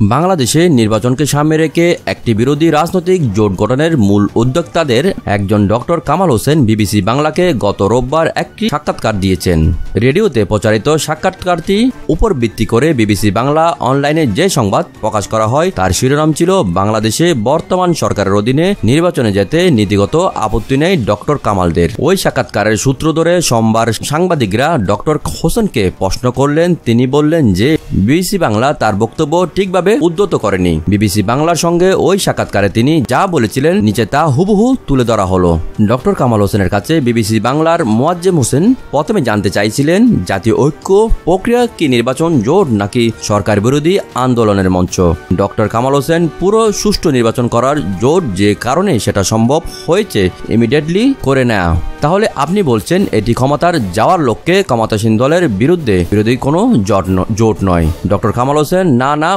বাংলাদেশে নির্বাচনকে সামনে রেখে একটি বিরোধী রাজনৈতিক জোট গঠনের মূল উদ্যোক্তাদের একজন ডক্টর কামাল হোসেন বিবিসি বাংলাকে গত রোববার একটি সাক্ষাৎকার দিয়েছেন। রেডিওতে প্রচারিত সাক্ষাৎকারটি উপর ভিত্তি করে বিবিসি বাংলা অনলাইনে যে সংবাদ প্রকাশ করা হয় তার শিরোনাম ছিল বাংলাদেশে বর্তমান সরকারের অধীনে নির্বাচনে যেতে নীতিগত আপত্তি নেই ডক্টর কামালদের। ওই সাক্ষাৎকারের সূত্র ধরে সোমবার সাংবাদিকরা ডক্টর হোসেনকে প্রশ্ন করলেন। তিনি বললেন যে বিবিসি বাংলা তার বক্তব্য ঠিকভাবে উদ্যত করেনি। বিবিসি বাংলার সঙ্গে ওই সাক্ষাৎকারে তিনি যা বলেছিলেন নিচে তা হুবহু তুলে ধরা হলো। ডক্টর কামাল হোসেনের কাছে বিবিসি বাংলার মোয়াজ্জেম হোসেন প্রথমে জানতে চাইছিলেন, জাতীয় ঐক্য প্রক্রিয়া কি নির্বাচন জোট নাকি সরকার বিরোধী আন্দোলনের মঞ্চ। ডক্টর কামাল হোসেন পুরো সুষ্ঠু নির্বাচন করার জোট যে কারণে সেটা সম্ভব হয়েছে ইমিডিয়েটলি করে নেয়া। তাহলে আপনি বলছেন এটি ক্ষমতার যাওয়ার লক্ষ্যে ক্ষমতাসীন দলের বিরুদ্ধে বিরোধী কোনো জোট জোট নয়। ডক্টর কামাল হোসেন না না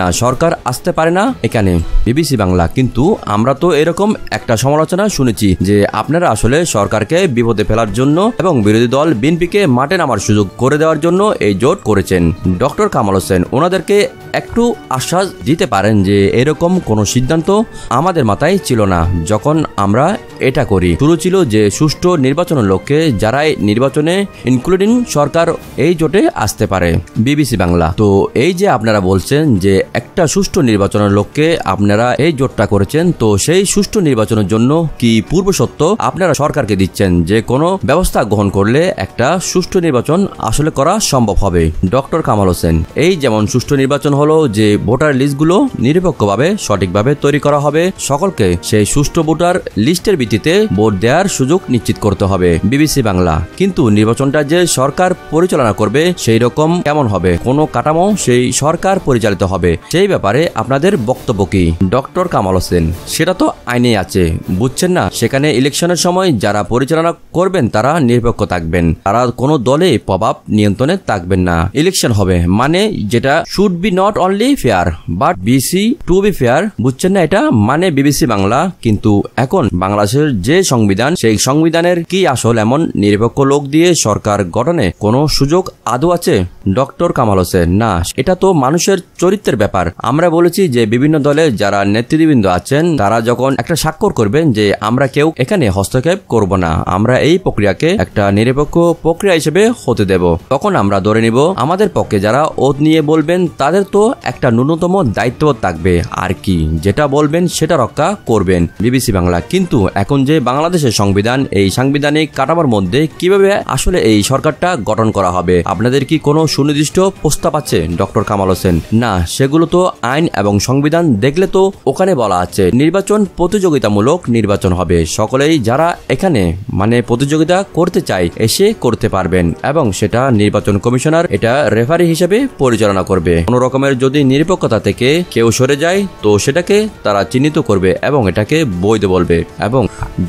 না, সরকার আসতে পারে না এখানে। বিবিসি বাংলা, কিন্তু আমরা তো এরকম একটা সমালোচনা শুনেছি যে আপনারা আসলে সরকারকে বিপদে ফেলার জন্য এবং বিরোধী দল বিএনপিকে মাঠে নামার সুযোগ করে দেওয়ার জন্য এই জোট করেছেন। ডক্টর কামাল হোসেন, ওনাদেরকে একটু আশ্বাস দিতে পারেন যে এরকম কোনো সিদ্ধান্ত আমাদের মাথায় ছিল না। যখন আমরা এটা করি, শুরু ছিল যে সুষ্ঠু নির্বাচনের লক্ষ্যে যারাই নির্বাচনে ইনক্লুডিং সরকার এই জোটে আসতে পারে। বিবিসি বাংলা। তো এই যে আপনারা বলছেন যে একটা সুষ্ঠু নির্বাচনের লক্ষ্যে আপনারা এই জোটটা করেছেন। তো সেই সুষ্ঠু নির্বাচনের জন্য কি পূর্ব সত্য আপনারা সরকারকে দিচ্ছেন যে কোনো ব্যবস্থা গ্রহণ করলে একটা সুষ্ঠু নির্বাচন আসলে করা সম্ভব হবে? ডক্টর কামাল হোসেন, এই যেমন সুষ্ঠু নির্বাচন হলো যে ভোটার লিস্টগুলো নিরপেক্ষভাবে সঠিকভাবে তৈরি করা হবে, সকলকে সেই সুষ্ঠু ভোটার লিস্টের ভিত্তিতে ভোট দেওয়ার সুযোগ নিশ্চিত করতে হবে। বিবিসি বাংলা, কিন্তু নির্বাচনটা যে সরকার পরিচালনা করবে সেই রকম কেমন হবে? কোনো কাঠামো সেই সরকার পরিচালিত হবে। সেই ব্যাপারে আপনাদের বক্তব্য কি? ডক্টর কামাল হোসেন, সেটা তো আইনে আছে, বুঝছেন না? সেখানে ইলেকশনের সময় যারা পরিচালনা করবেন, তারা নিরপেক্ষ থাকবেন। তারা কোনো দলে প্রভাব নিয়ন্ত্রণে থাকবেন না। ইলেকশন হবে মানে যেটা should be not only fair but be seen to be fair বুঝছেন না এটা? মানে বিবিসি বাংলা, কিন্তু এখন বাংলাদেশের যে সংবিধান, সেই সংবিধানের কি আসল এমন নিরপেক্ষ লোক দিয়ে সরকার গঠনে কোনো সুযোগ আদৌ আছে? ডক্টর কামাল হোসেন, না, এটা তো মানুষের চরিত্রের ব্যাপার। আমরা বলেছি যে বিভিন্ন দলে যারা নেতৃবৃন্দ আছেন, তারা যখন একটা স্বাক্ষর করবেন যে আমরা কেউ এখানে হস্তক্ষেপ করব না, আমরা এই প্রক্রিয়াকে একটা নিরপেক্ষ প্রক্রিয়া হিসেবে হতে দেব। তখন আমরা ধরে নিব, আমাদের পক্ষে যারা ওত নিয়ে বলবেন, তাদের তো একটা ন্যূনতম দায়িত্ব থাকবে। আর কি? যেটা বলবেন, সেটা রক্ষা করবেন বিবিসি বাংলা। কিন্তু এখন যে বাংলাদেশের সংবিধান, এই সাংবিধানিক কাঠামোর মধ্যে কীভাবে আসলে এই সরকারটা গঠন করা হবে? আপনাদের কি কোনো সুনির্দিষ্ট প্রস্তাব আছে, ডক্টর কামাল হোসেন? না, সেগুলো তো আইন এবং সংবিধান দেখলে তো ওখানে বলা আছে, নির্বাচন প্রতিযোগিতামূলক নির্বাচন হবে। সকলেই যারা এখানে মানে প্রতিযোগিতা করতে চায়, এসে করতে পারবেন এবং সেটা নির্বাচন কমিশনার, এটা রেফারি হিসেবে পরিচালনা করবে। কোনো রকমের যদি নিরপেক্ষতা থেকে কেউ সরে যায়, তো সেটাকে তারা চিহ্নিত করবে এবং এটাকে বৈধ বলবে। এবং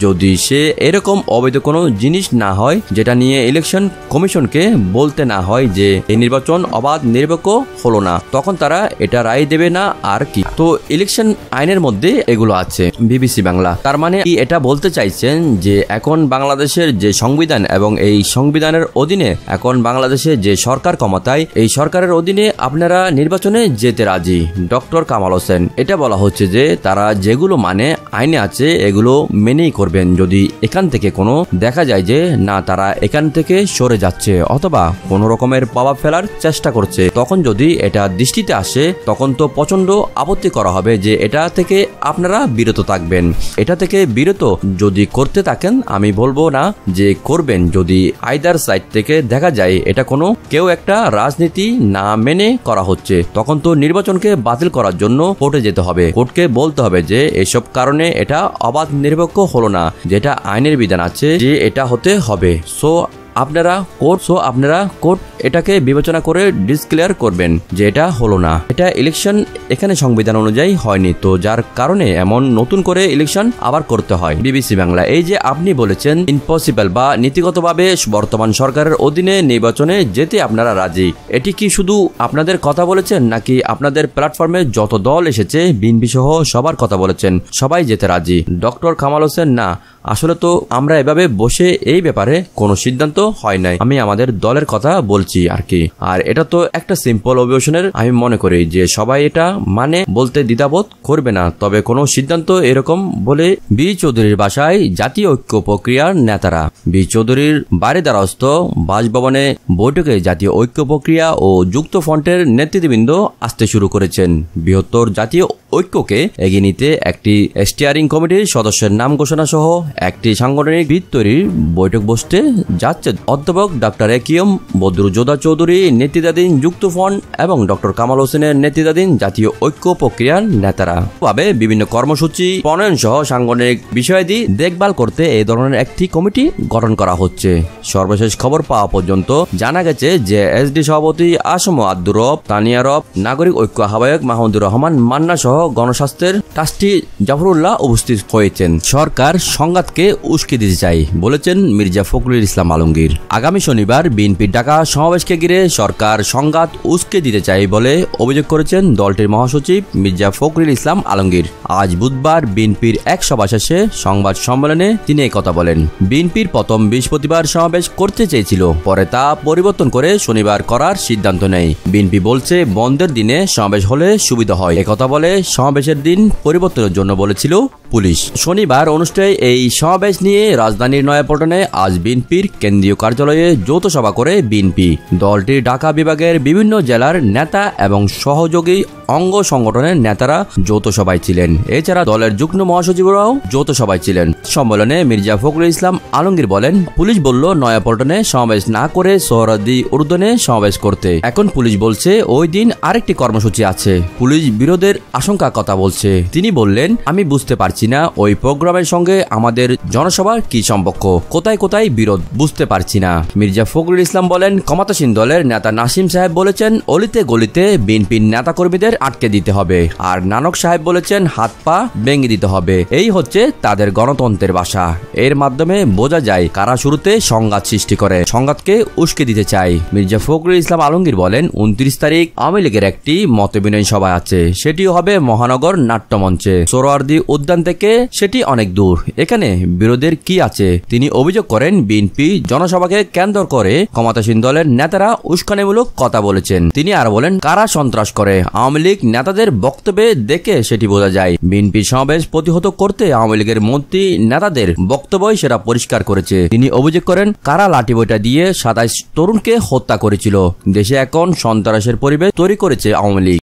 যদি সে এরকম অবৈধ কোনো জিনিস না হয়, যেটা নিয়ে ইলেকশন কমিশনকে বলতে না হয় যে, এই নির্বাচন অবাধ, নিরপেক্ষ হলো না, তখন তারা এটা রায় দেবে না আর কি। তো ইলেকশন আইনের মধ্যে এগুলো আছে বিবিসি বাংলা। তার মানে এটা বলতে চাইছেন যে এখন বাংলাদেশের যে সংবিধান এবং এই সংবিধানের অধীনে এখন বাংলাদেশে যে সরকার ক্ষমতায়, এই সরকারের অধীনে আপনারা নির্বাচনে যেতে রাজি, ডক্টর কামাল হোসেন। এটা বলা হচ্ছে যে তারা যেগুলো মানে আইনে আছে, এগুলো মেনেই করবেন। যদি এখান থেকে কোনো দেখা যায় যে না, তারা এখান থেকে সরে যাচ্ছে অথবা কোনো রকমের প্রভাব ফেলার চেষ্টা করছে, তখন যদি এটা দৃষ্টিতে আসে, তখন তো প্রচণ্ড আপত্তি করা হবে যে এটা থেকে আপনারা বিরত থাকবেন। এটা থেকে বিরত যদি করতে থাকেন, আমি বলব না যে করবেন। যদি আইদার সাইড থেকে দেখা যায় এটা কোনো কেউ একটা রাজনীতি না মেনে করা হচ্ছে, তখন তো নির্বাচনকে বাতিল করার জন্য কোর্টে যেতে হবে। কোর্টকে বলতে হবে যে এসব কারণে এটা অবাধ নিরপেক্ষ হলো না, যেটা আইনের বিধান আছে যে এটা হতে হবে। সো আপনারা কোর্ট সো আপনারা কোর্ট এটাকে বিবেচনা করে ডিসক্লেয়ার করবেন যে এটা হলো না। এটা ইলেকশন এখানে সংবিধান অনুযায়ী হয়নি, তো যার কারণে এমন নতুন করে ইলেকশন আবার করতে হয়। বিবিসি বাংলা, এই যে আপনি বলেছেন ইম্পসিবল বা নীতিগতভাবে বর্তমান সরকারের অধীনে নির্বাচনে যেতে আপনারা রাজি। এটি কি শুধু আপনাদের কথা বলেছেন, নাকি আপনাদের প্ল্যাটফর্মে যত দল এসেছে, বিএনপি সহ সবার কথা বলেছেন, সবাই যেতে রাজি? ডক্টর কামাল হোসেন, না আসলে তো আমরা এভাবে বসে এই ব্যাপারে কোনো সিদ্ধান্ত হয় নাই। আমি আমাদের দলের কথা বলছি আর কি। আর এটা তো একটা সিম্পল অভিবেশনের আমি মনে করি যে সবাই এটা মানে বলতে দ্বিধাবোধ করবে না। তবে কোনো সিদ্ধান্ত এরকম বলে বি চৌধুরীর বাসায় জাতীয় ঐক্য প্রক্রিয়ার নেতারা, বি চৌধুরীর বাড়ি দ্বারস্থ বাসভবনে বৈঠকে জাতীয় ঐক্য প্রক্রিয়া ও যুক্ত ফ্রন্টের নেতৃত্ববৃন্দ আসতে শুরু করেছেন। বৃহত্তর জাতীয় ঐক্যকে এগিয়ে নিতে একটি স্টিয়ারিং কমিটির সদস্যের নাম ঘোষণা সহ একটি সাংগঠনিক ভিত তৈরির বৈঠক বসতে যাচ্ছে অধ্যাপক ডক্টর একিয়ম বদরুজোদা চৌধুরী, নেতৃত্বাধীন যুক্ত ফ্রন্ট এবং ডক্টর কামাল হোসেনের নেতৃত্বাধীন জাতীয় ঐক্য প্রক্রিয়ার নেতারা। ভাবে বিভিন্ন কর্মসূচি, প্রণয়ন সহ সাংগঠনিক বিষয়াদি দেখভাল করতে এই ধরনের একটি কমিটি গঠন করা হচ্ছে। সর্বশেষ খবর পাওয়া পর্যন্ত জানা গেছে যে এসডি সভাপতি আসম আব্দুর রব, তানিয়া রব, নাগরিক ঐক্য আহ্বায়ক মাহমুদুর রহমান মান্না সহ গণস্বাস্থ্যের ট্রাস্টি জাফরুল্লাহ উপস্থিত হয়েছেন। সরকার সংঘাতকে উস্কে দিতে চাই বলেছেন মির্জা ফখরুল ইসলাম আলমগীর। আগামী শনিবার বিএনপির ডাকা সমাবেশকে ঘিরে সরকার সংঘাত উস্কে দিতে চাই বলে অভিযোগ করেছেন দলটির মহাসচিব মির্জা ফখরুল ইসলাম আলমগীর। আজ বুধবার বিএনপির এক সভা শেষে সংবাদ সম্মেলনে তিনি কথা বলেন। বিএনপির প্রথম বৃহস্পতিবার সমাবেশ করতে চেয়েছিল, পরে তা পরিবর্তন করে শনিবার করার সিদ্ধান্ত নেয়। বিএনপি বলছে, বন্ধের দিনে সমাবেশ হলে সুবিধা হয়। একথা বলে সমাবেশের দিন পরিবর্তনের জন্য বলেছিল পুলিশ। শনিবার অনুষ্ঠেয় এই সমাবেশ নিয়ে রাজধানীর নয়াপল্টনে আজ বিএনপির কেন্দ্রীয় কার্যালয়ে যৌথ সভা করে বিএনপি। দলটির ঢাকা বিভাগের বিভিন্ন জেলার নেতা এবং সহযোগী অঙ্গ সংগঠনের নেতারা যৌথ সভায় ছিলেন। এছাড়া দলের যুগ্ম মহাসচিবরাও যৌথ সভায় ছিলেন। সম্মেলনে মির্জা ফখরুল ইসলাম আলমগীর বলেন, পুলিশ বলল, নয়াপল্টনে সমাবেশ না করে সোহরাদি উর্দনে সমাবেশ করতে। এখন পুলিশ বলছে, ওই দিন আরেকটি কর্মসূচি আছে। পুলিশ বিরোধের আশঙ্কা কথা বলছে। তিনি বললেন, আমি বুঝতে পারছি না, ওই প্রোগ্রামের সঙ্গে আমাদের জনসভার কি সম্পর্ক? কোথায় কোথায় বিরোধ বুঝতে পারছি না। মির্জা ফখরুল ইসলাম বলেন, ক্ষমতাসীন দলের নেতা নাসিম সাহেব বলেছেন, অলিতে গলিতে বিএনপির নেতাকর্মীদের আটকে দিতে হবে। আর নানক সাহেব বলেছেন, হাত পা ভেঙে দিতে হবে। এই হচ্ছে তাদের গণতন্ত্রের ভাষা এর মাধ্যমে বোঝা যায় কারা শুরুতে সংঘাত সৃষ্টি করে, সংঘাতকে উস্কে দিতে চায়। মির্জা ফখরুল ইসলাম আলমগীর বলেন, উনত্রিশ তারিখ আওয়ামী লীগের একটি মতবিনয় সভা আছে। সেটিও হবে মহানগর নাট্যমঞ্চে। সোরোয়ার্দি উদ্যান থেকে সেটি অনেক দূর। এখানে বিরোধের কি আছে? তিনি অভিযোগ করেন বিএনপি জনসভাকে কেন্দ্র করে ক্ষমতাসীন দলের নেতারা উস্কানিমূলক কথা বলেছেন। তিনি আর বলেন, কারা সন্ত্রাস করে? আওয়ামী লীগ নেতাদের বক্তব্যে দেখে সেটি বোঝা যায়। বিএনপি সমাবেশ প্রতিহত করতে আওয়ামী লীগের মন্ত্রী নেতাদের বক্তব্যই সেটা পরিষ্কার করেছে। তিনি অভিযোগ করেন, কারা লাঠি বইটা দিয়ে সাতাইশ তরুণকে হত্যা করেছিল? দেশে এখন সন্ত্রাসের পরিবেশ তৈরি করেছে আওয়ামী লীগ।